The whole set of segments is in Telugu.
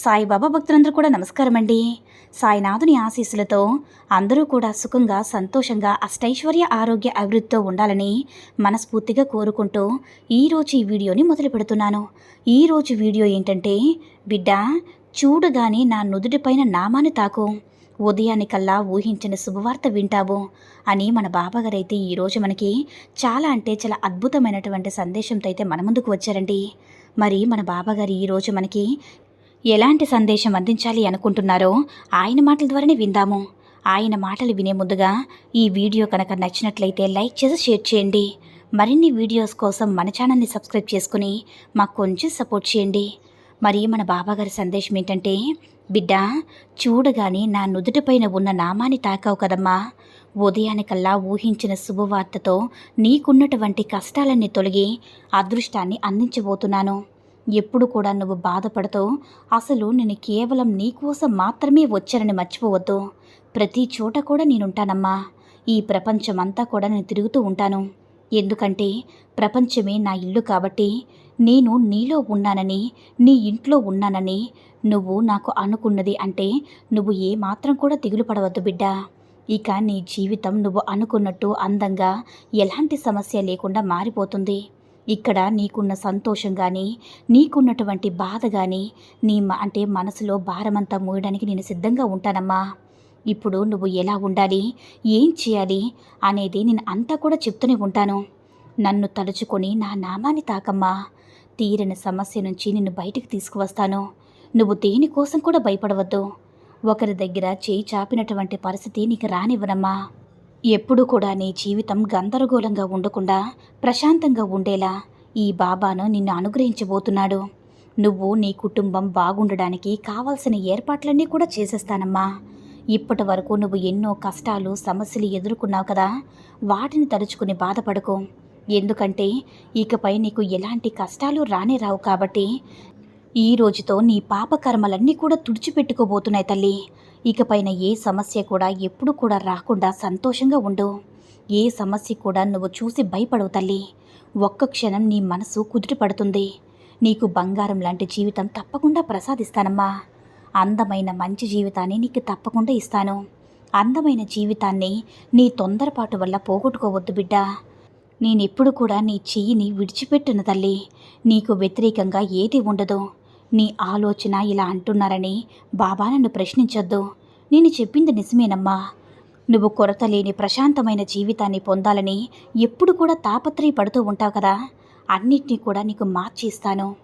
సాయిబాబా భక్తులందరూ కూడా నమస్కారం అండి సాయినాథుని ఆశీస్సులతో అందరూ కూడా సుఖంగా సంతోషంగా అష్టైశ్వర్య ఆరోగ్య అభివృద్ధితో ఉండాలని మనస్ఫూర్తిగా కోరుకుంటూ ఈరోజు ఈ వీడియోని మొదలు పెడుతున్నాను. ఈరోజు వీడియో ఏంటంటే బిడ్డ చూడగానే నా నుదుటిపైన నామాన్ని తాకు. ఉదయానికల్లా ఊహించిన శుభవార్త వింటావు అని మన బాబాగారైతే ఈరోజు మనకి చాలా అంటే చాలా అద్భుతమైనటువంటి సందేశంతో అయితే మన ముందుకు వచ్చారండి. మరి మన బాబాగారు ఈరోజు మనకి ఎలాంటి సందేశం అందించాలి అనుకుంటున్నారో ఆయన మాటల ద్వారానే విందాము. ఆయన మాటలు వినే ముందుగా ఈ వీడియో కనుక నచ్చినట్లయితే లైక్ చేసి షేర్ చేయండి. మరిన్ని వీడియోస్ కోసం మన ఛానల్ని సబ్స్క్రైబ్ చేసుకుని మాకు కొంచెం సపోర్ట్ చేయండి. మరి మన బాబాగారి సందేశం ఏంటంటే బిడ్డ చూడగానే నా నుదుటిపైన ఉన్న నామాన్ని తాకావు కదమ్మా. ఉదయానికల్లా ఊహించిన శుభవార్తతో నీకున్నటువంటి కష్టాలన్నీ తొలగి అదృష్టాన్ని అందించబోతున్నాను. ఎప్పుడు కూడా నువ్వు బాధపడుతూ అసలు నేను కేవలం నీకోసం మాత్రమే వచ్చానని మర్చిపోవద్దు. ప్రతి చోట కూడా నేనుంటానమ్మా. ఈ ప్రపంచమంతా కూడా నేను తిరుగుతూ ఉంటాను. ఎందుకంటే ప్రపంచమే నా ఇల్లు కాబట్టి నేను నీలో ఉన్నానని నీ ఇంట్లో ఉన్నానని నువ్వు నాకు అనుకున్నది అంటే నువ్వు ఏ మాత్రం కూడా దిగులు పడవద్దు బిడ్డ. ఇక నీ జీవితం నువ్వు అనుకున్నట్టు అందంగా ఎలాంటి సమస్య లేకుండా మారిపోతుంది. ఇక్కడ నీకున్న సంతోషం కానీ నీకున్నటువంటి బాధ కానీ నీ అంటే మనసులో భారమంతా మూయడానికి నేను సిద్ధంగా ఉంటానమ్మా. ఇప్పుడు నువ్వు ఎలా ఉండాలి? ఏం చేయాలి? అనేది నేను అంతా కూడా చెప్తూనే ఉంటాను. నన్ను తలుచుకొని నా నామాన్ని తాకమ్మా. తీరని సమస్య నుంచి నిన్ను బయటకు తీసుకువస్తాను. నువ్వు దేనికోసం కూడా భయపడవద్దు. ఒకరి దగ్గర చేయి చాపినటువంటి పరిస్థితి నీకు రానివ్వనమ్మా. ఎప్పుడు కూడా నీ జీవితం గందరగోళంగా ఉండకుండా ప్రశాంతంగా ఉండేలా ఈ బాబాను నిన్ను అనుగ్రహించబోతున్నాడు. నువ్వు నీ కుటుంబం బాగుండడానికి కావాల్సిన ఏర్పాట్లన్నీ కూడా చేసేస్తానమ్మా. ఇప్పటి వరకు నువ్వు ఎన్నో కష్టాలు సమస్యలు ఎదుర్కొన్నావు కదా వాటిని తలుచుకుని బాధపడకు. ఎందుకంటే ఇకపై నీకు ఎలాంటి కష్టాలు రానే రావు కాబట్టి ఈ రోజుతో నీ పాపకర్మలన్నీ కూడా తుడిచిపెట్టుకోబోతున్నాయి తల్లి. ఇకపైన ఏ సమస్య కూడా ఎప్పుడు కూడా రాకుండా సంతోషంగా ఉండు. ఏ సమస్య కూడా నువ్వు చూసి భయపడవు తల్లి. ఒక్క క్షణం నీ మనసు కుదుట పడుతుంది. నీకు బంగారం లాంటి జీవితం తప్పకుండా ప్రసాదిస్తానమ్మా. అందమైన మంచి జీవితాన్ని నీకు తప్పకుండా ఇస్తాను. అందమైన జీవితాన్ని నీ తొందరపాటు వల్ల పోగొట్టుకోవద్దు బిడ్డ. నేనెప్పుడు కూడా నీ చెయ్యిని విడిచిపెట్టిన తల్లి. నీకు వ్యతిరేకంగా ఏది ఉండదు. నీ ఆలోచన ఇలా అంటున్నారని బాబా నన్ను ప్రశ్నించొద్దు. నేను చెప్పింది నిజమేనమ్మా. నువ్వు కొరత లేని ప్రశాంతమైన జీవితాన్ని పొందాలని ఎప్పుడు కూడా తాపత్రయపడుతూ ఉంటావు కదా. అన్నిటినీ కూడా నీకు మార్చి ఇస్తాను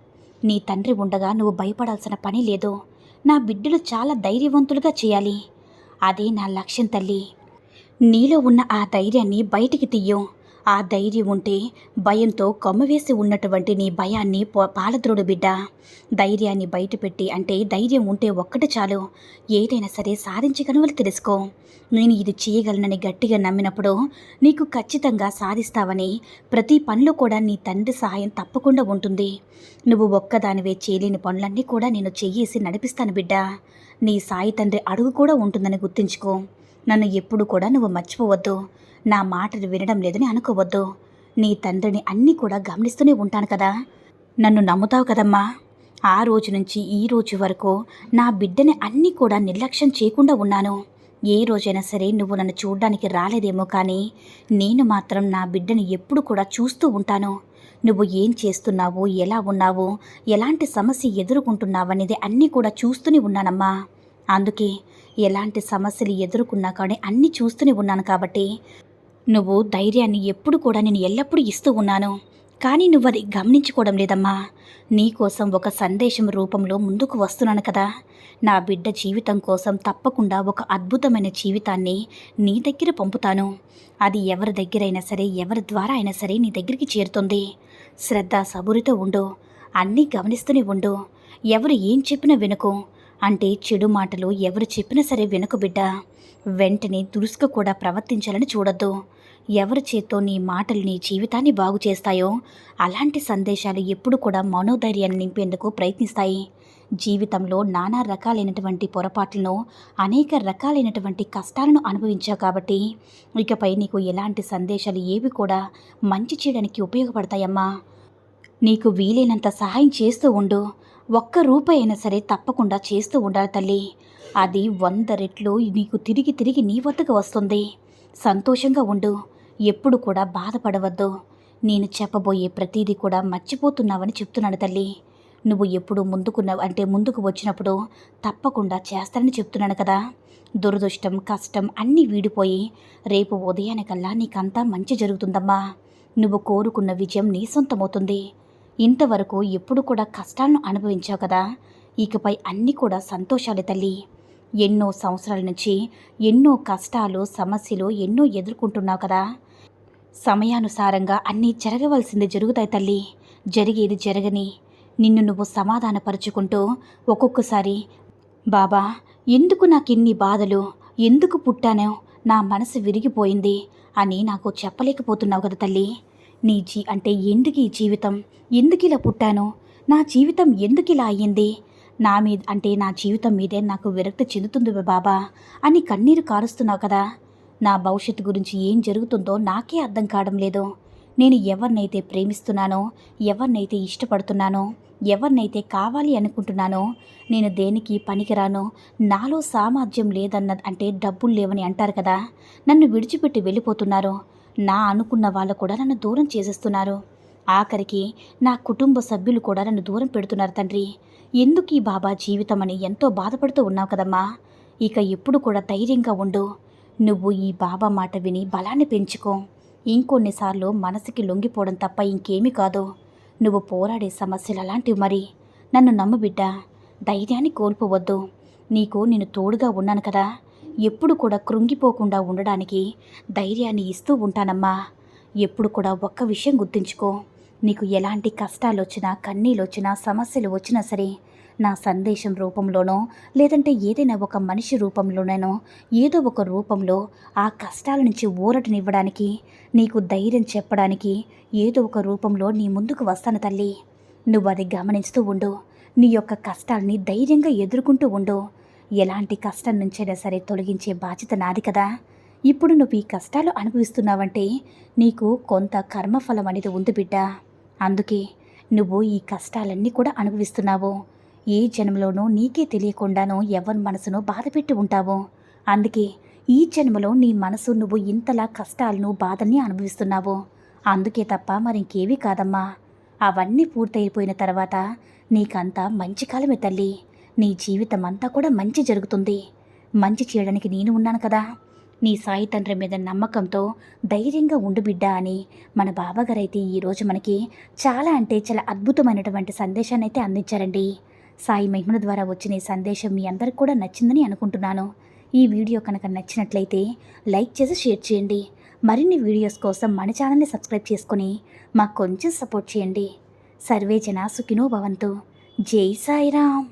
నీ తండ్రి ఉండగా నువ్వు భయపడాల్సిన పని లేదు. నా బిడ్డలు చాలా ధైర్యవంతులుగా చేయాలి. అదే నా లక్ష్యం తల్లి. నీలో ఉన్న ఆ ధైర్యాన్ని బయటికి తీయు. ఆ ధైర్యం ఉంటే భయంతో కొమ్మవేసి ఉన్నటువంటి నీ భయాన్ని పాలద్రోడు బిడ్డ. ధైర్యాన్ని బయటపెట్టి అంటే ధైర్యం ఉంటే ఒక్కటి చాలు. ఏదైనా సరే సాధించగలవని తెలుసుకో. నేను ఇది చేయగలనని గట్టిగా నమ్మినప్పుడు నీకు ఖచ్చితంగా సాధిస్తావని ప్రతి పనిలో కూడా నీ తండ్రి సహాయం తప్పకుండా ఉంటుంది. నువ్వు ఒక్కదానివే చేయలేని పనులన్నీ కూడా నేను చెయ్యేసి నడిపిస్తాను బిడ్డ. నీ సాయి తండ్రి అడుగు కూడా ఉంటుందని గుర్తుంచుకో. నన్ను ఎప్పుడు కూడా నువ్వు మర్చిపోవద్దు. నా మాటలు వినడం లేదని అనుకోవద్దు. నీ తండ్రిని అన్నీ కూడా గమనిస్తూనే ఉంటాను కదా. నన్ను నమ్ముతావు కదమ్మా. ఆ రోజు నుంచి ఈ రోజు వరకు నా బిడ్డని అన్నీ కూడా నిర్లక్ష్యం చేయకుండా ఉన్నాను. ఏ రోజైనా సరే నువ్వు నన్ను చూడడానికి రాలేదేమో కానీ నేను మాత్రం నా బిడ్డని ఎప్పుడు కూడా చూస్తూ ఉంటాను. నువ్వు ఏం చేస్తున్నావు ఎలా ఉన్నావు ఎలాంటి సమస్య ఎదుర్కొంటున్నావనేది అన్నీ కూడా చూస్తూనే ఉన్నానమ్మా. అందుకే ఎలాంటి సమస్యలు ఎదుర్కొన్నా కానీ అన్నీ చూస్తూనే ఉన్నాను కాబట్టి నువ్వు ధైర్యాన్ని ఎప్పుడు కూడా నేను ఎల్లప్పుడూ ఇస్తూ ఉన్నాను. కానీ నువ్వు అది గమనించుకోవడం లేదమ్మా. నీకోసం ఒక సందేశం రూపంలో ముందుకు వస్తున్నాను కదా. నా బిడ్డ జీవితం కోసం తప్పకుండా ఒక అద్భుతమైన జీవితాన్ని నీ దగ్గర పంపుతాను. అది ఎవరి దగ్గరైనా సరే ఎవరి ద్వారా అయినా సరే నీ దగ్గరికి చేరుతుంది. శ్రద్ధ సబురితో ఉండు. అన్నీ గమనిస్తూనే ఉండు. ఎవరు ఏం చెప్పినా వినుకో. అంటే చెడు మాటలు ఎవరు చెప్పినా సరే వినకు బిడ్డ. వెంటనే దురుసుకు కూడా ప్రవర్తించాలని చూడొద్దు. ఎవరి చేత్తో నీ మాటలు నీ జీవితాన్ని బాగు చేస్తాయో? అలాంటి సందేశాలు ఎప్పుడు కూడా మనోధైర్యాన్ని నింపేందుకు ప్రయత్నిస్తాయి. జీవితంలో నానా రకాలైనటువంటి పొరపాట్లను అనేక రకాలైనటువంటి కష్టాలను అనుభవించావు కాబట్టి ఇకపై నీకు ఎలాంటి సందేశాలు ఏవి కూడా మంచి చేయడానికి ఉపయోగపడతాయమ్మా. నీకు వీలైనంత సహాయం చేస్తూ ఉండు. ఒక్క రూపాయి అయినా సరే తప్పకుండా చేస్తూ ఉండాలి తల్లి. అది వంద రెట్లు నీకు తిరిగి తిరిగి నీ వద్దకు వస్తుంది. సంతోషంగా ఉండు. ఎప్పుడు కూడా బాధపడవద్దు. నేను చెప్పబోయే ప్రతిదీ కూడా మర్చిపోతున్నావని చెప్తున్నాను తల్లి. నువ్వు ఎప్పుడు ముందుకున్న అంటే ముందుకు వచ్చినప్పుడు తప్పకుండా చేస్తానని చెప్తున్నాను కదా. దురదృష్టం కష్టం అన్నీ వీడిపోయి రేపు ఉదయానికల్లా నీకంతా మంచి జరుగుతుందమ్మా. నువ్వు కోరుకున్న విజయం నీ సొంతమవుతుంది. ఇంతవరకు ఎప్పుడు కూడా కష్టాలను అనుభవించావు కదా. ఇకపై అన్నీ కూడా సంతోషాలే తల్లి. ఎన్నో సంవత్సరాల నుంచి ఎన్నో కష్టాలు సమస్యలు ఎన్నో ఎదుర్కొంటున్నావు కదా. సమయానుసారంగా అన్నీ జరగవలసింది జరుగుతాయి తల్లి. జరిగేది జరగని నిన్ను నువ్వు సమాధానపరుచుకుంటూ ఒక్కొక్కసారి బాబా ఎందుకు నాకు ఇన్ని బాధలు? ఎందుకు పుట్టానో? నా మనసు విరిగిపోయింది అని నాకు చెప్పలేకపోతున్నావు కదా తల్లి. నీ జీ అంటే ఎందుకు ఈ జీవితం? ఎందుకు ఇలా పుట్టాను? నా జీవితం ఎందుకు ఇలా అయ్యింది? నా మీద అంటే నా జీవితం మీదే నాకు విరక్తి చెందుతుంది బాబా అని కన్నీరు కారుస్తున్నావు కదా. నా భవిష్యత్తు గురించి ఏం జరుగుతుందో నాకే అర్థం కావడం లేదు. నేను ఎవరినైతే ప్రేమిస్తున్నానో ఎవరినైతే ఇష్టపడుతున్నానో ఎవరినైతే కావాలి అనుకుంటున్నానో నేను దేనికి పనికిరానో నాలో సామర్థ్యం లేదన్న అంటే డబ్బులు లేవని అంటారు కదా. నన్ను విడిచిపెట్టి వెళ్ళిపోతున్నారు. నా అనుకున్న వాళ్ళు కూడా నన్ను దూరం చేసేస్తున్నారు. ఆఖరికి నా కుటుంబ సభ్యులు కూడా నన్ను దూరం పెడుతున్నారు తండ్రి. ఎందుకు ఈ బాబా జీవితం అని ఎంతో బాధపడుతూ ఉన్నావు కదమ్మా? ఇక ఎప్పుడు కూడా ధైర్యంగా ఉండు. నువ్వు ఈ బాబా మాట విని బలాన్ని పెంచుకో. ఇంకొన్నిసార్లు మనసుకి లొంగిపోవడం తప్ప ఇంకేమీ కాదు. నువ్వు పోరాడే సమస్యలు అలాంటివి మరి. నన్ను నమ్ము బిడ్డ. ధైర్యాన్ని కోల్పోవద్దు. నీకు నేను తోడుగా ఉన్నాను కదా. ఎప్పుడు కూడా కృంగిపోకుండా ఉండడానికి ధైర్యాన్ని ఇస్తూ ఉంటానమ్మా. ఎప్పుడు కూడా ఒక్క విషయం గుర్తుంచుకో. నీకు ఎలాంటి కష్టాలు వచ్చినా కన్నీళ్ళు వచ్చినా సమస్యలు వచ్చినా సరే నా సందేశం రూపంలోనో లేదంటే ఏదైనా ఒక మనిషి రూపంలోనైనా ఏదో ఒక రూపంలో ఆ కష్టాల నుంచి ఊరటనివ్వడానికి నీకు ధైర్యం చెప్పడానికి ఏదో ఒక రూపంలో నీ ముందుకు వస్తాను తల్లి. నువ్వు అది గమనిస్తూ ఉండు. నీ యొక్క కష్టాల్ని ధైర్యంగా ఎదుర్కొంటూ ఉండు. ఎలాంటి కష్టం నుంచైనా సరే తొలగించే బాధ్యత నాది కదా. ఇప్పుడు నువ్వు ఈ కష్టాలు అనుభవిస్తున్నావంటే నీకు కొంత కర్మఫలం అనేది ఉంది బిడ్డ. అందుకే నువ్వు ఈ కష్టాలన్నీ కూడా అనుభవిస్తున్నావు. ఏ జన్మలోనూ నీకే తెలియకుండానూ ఎవరి మనసును బాధపెట్టి ఉంటావు? అందుకే ఈ జన్మలో నీ మనసు నువ్వు ఇంతలా కష్టాలను బాధల్ని అనుభవిస్తున్నావు. అందుకే తప్ప మరింకేవీ కాదమ్మా. అవన్నీ పూర్తయిపోయిన తర్వాత నీకంతా మంచి కాలమే తల్లి. నీ జీవితం అంతా కూడా మంచి జరుగుతుంది. మంచి చేయడానికి నేను ఉన్నాను కదా. నీ సాయి తండ్రి మీద నమ్మకంతో ధైర్యంగా ఉండు బిడ్డ అని మన బాబాగారైతే ఈరోజు మనకి చాలా అంటే చాలా అద్భుతమైనటువంటి సందేశాన్ని అయితే అందించారండి. సాయి మహిమల ద్వారా వచ్చిన ఈ సందేశం మీ అందరికి కూడా నచ్చిందని అనుకుంటున్నాను. ఈ వీడియో కనుక నచ్చినట్లయితే లైక్ చేసి షేర్ చేయండి. మరిన్ని వీడియోస్ కోసం మన ఛానల్ని సబ్స్క్రైబ్ చేసుకొని మాకు కొంచెం సపోర్ట్ చేయండి. సర్వే జనా సుఖినో భవంతు. జై సాయిరామ్.